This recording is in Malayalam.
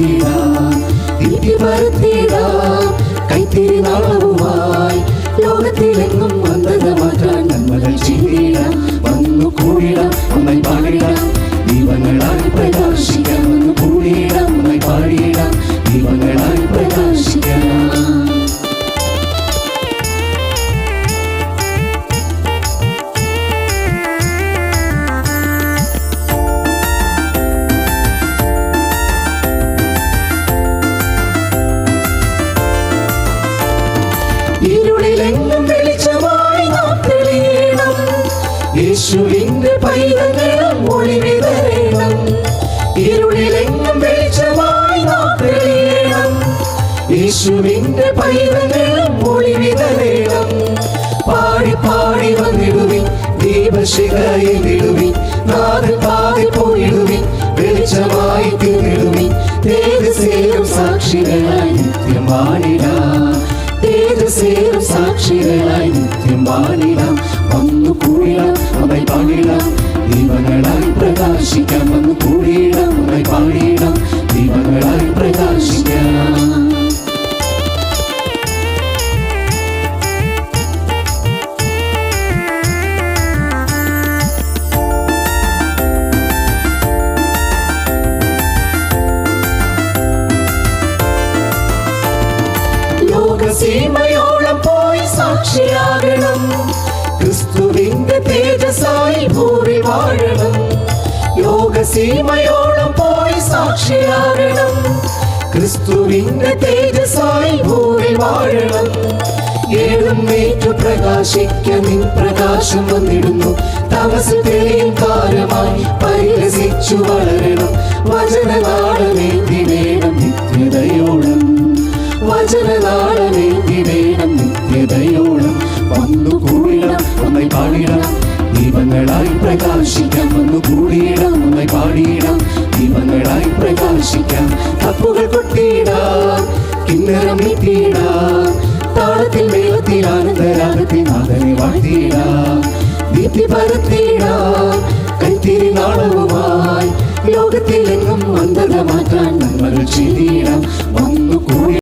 വാഴ്ത്തിയിടാം തിരികെ പരത്തിയിടാം കൈത്തിരി നാളവുമായി ലോകത്തിലെങ്ങും അന്ധത മാറ്റാൻ നന്മകൾ ചെയ്തിടാം ഇരുളിലെങ്ങും വെളിച്ചമായി യേശുവിന്റെ പൈതങ്ങളും ഒളി വിതരണം ഇരുളിലെങ്ങും വെളിച്ചമായി യേശുവിന്റെ പാടി പാടി വന്നിടുവിൻ ദീപശിഖയിൽ വിടുവിൻ നാഥൻ പാതി പോയിടുവിൻ വെളിച്ചമായി തീർന്നിടുവിൻ. തേജസ്സേരും സാക്ഷികളായി നിത്യം തേജസ്സേറും സാക്ഷികളായി നിത്യം പാടിടാം വന്നു കൂടിടാം ഒന്നായി പാടിടാം ദീപങ്ങളായി പ്രകാശിക്കാം. വന്നു കൂടിയിടാം പാടിടാം ലോകസീമയോളം പോയി സാക്ഷിയാകണം. ക്രിസ്തുവിന്റെ തേജസായി ഭൂമി വാഴണം. ലോകസീമയോളം പോയി സാക്ഷിയാകണം. ക്രിസ്തുവിന്റെ തേജസായി ഭൂമി വാഴണം. ഏഴും പ്രകാശിക്ക നിൻ പ്രകാശം വന്നിടുന്നു. തമസ് തെളിയും കാലമായി പരിഹസിച്ചു വളരണം. പ്രകാശിക്കാം. വന്നു കൂടിയിടാം നമ്മെ പാടിയിടാം. ദീപങ്ങളായി പ്രകാശിക്കാം. തപ്പുകൾ കൊട്ടിയിടാം കിന്നരം നീട്ടിയിടാം. താളത്തിൽ വേഗത്തിൽ ആനന്ദരാഗത്തിൽ നാഥനെ വാഴ്ത്തിയിടാം. ദീപ്തി പരത്തിയിടാം കൈത്തിരി നാളവുമായി. ലോകത്തിലെങ്ങും അന്ധത മാറ്റാൻ നമ്മൾ ചെയ്തിടാം വന്നു കൂടി